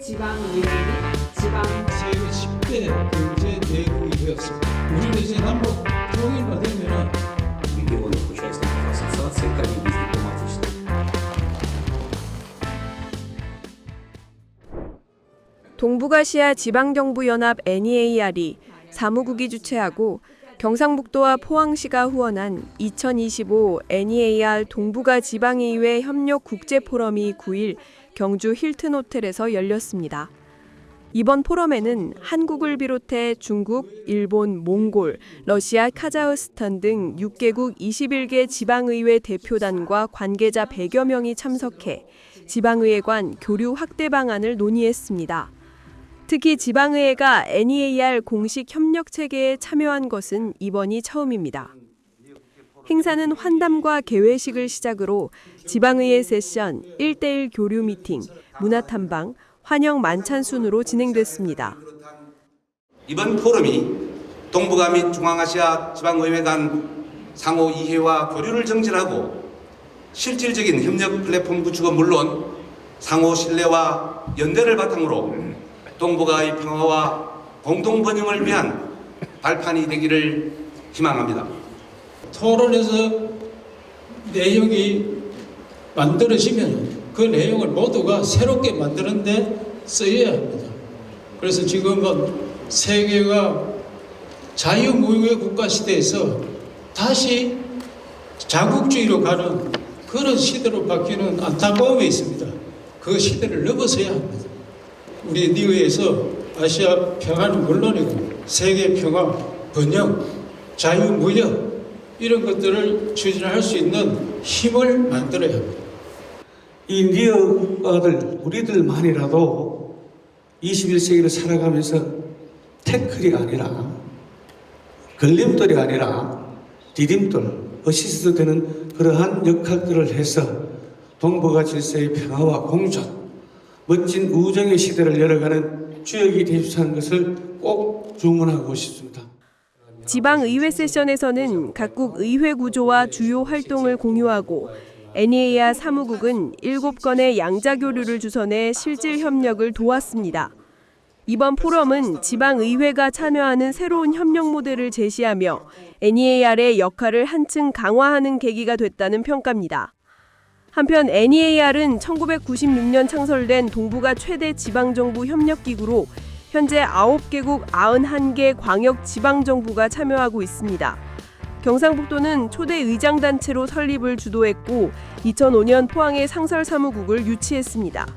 지방의회 및 지방 세계 10대 경제 대국이 되었습니다. 우리는 이제 남북 통일만 되면은 регионов, участников ассоциации, коллеги из дипломатических 동북아시아 지방정부연합 NEAR이 사무국이 주최하고 경상북도와 포항시가 후원한 2025 NEAR 동북아 지방의회 협력 국제 포럼이 9일 경주 힐튼 호텔에서 열렸습니다. 이번 포럼에는 한국을 비롯해 중국, 일본, 몽골, 러시아, 카자흐스탄 등 6개국 21개 지방의회 대표단과 관계자 100여 명이 참석해 지방의회 간 교류 확대 방안을 논의했습니다. 특히 지방의회가 NEAR 공식 협력 체계에 참여한 것은 이번이 처음입니다. 행사는 환담과 개회식을 시작으로 지방의회 세션, 1대1 교류 미팅, 문화 탐방, 환영 만찬 순으로 진행됐습니다. 이번 포럼이 동북아 및 중앙아시아 지방의회 간 상호 이해와 교류를 정진하고 실질적인 협력 플랫폼 구축은 물론 상호 신뢰와 연대를 바탕으로 동북아의 평화와 공동 번영을 위한 발판이 되기를 희망합니다. 토론에서 내용이 만들어지면 그 내용을 모두가 새롭게 만드는데 쓰여야 합니다. 그래서 지금은 세계가 자유무역 국가 시대에서 다시 자국주의로 가는 그런 시대로 바뀌는 안타까움이 있습니다. 그 시대를 넘어서야 합니다. 우리 니우에서 아시아 평화는 물론이고 세계 평화, 번영, 자유 무역 이런 것들을 추진할 수 있는 힘을 만들어야 합니다. 이 니어가들 우리들만이라도 21세기를 살아가면서 태클이 아니라 걸림돌이 아니라 디딤돌, 어시스트 되는 그러한 역할들을 해서 동북아 질서의 평화와 공존, 멋진 우정의 시대를 열어가는 주역이 되주는 것을 꼭 주문하고 싶습니다. 지방의회 세션에서는 각국 의회 구조와 주요 활동을 공유하고 NEAR 사무국은 7건의 양자 교류를 주선해 실질 협력을 도왔습니다. 이번 포럼은 지방의회가 참여하는 새로운 협력 모델을 제시하며 NEAR의 역할을 한층 강화하는 계기가 됐다는 평가입니다. 한편 NEAR은 1996년 창설된 동북아 최대 지방정부 협력기구로 현재 9개국 91개 광역 지방정부가 참여하고 있습니다. 경상북도는 초대 의장단체로 설립을 주도했고 2005년 포항에 상설사무국을 유치했습니다.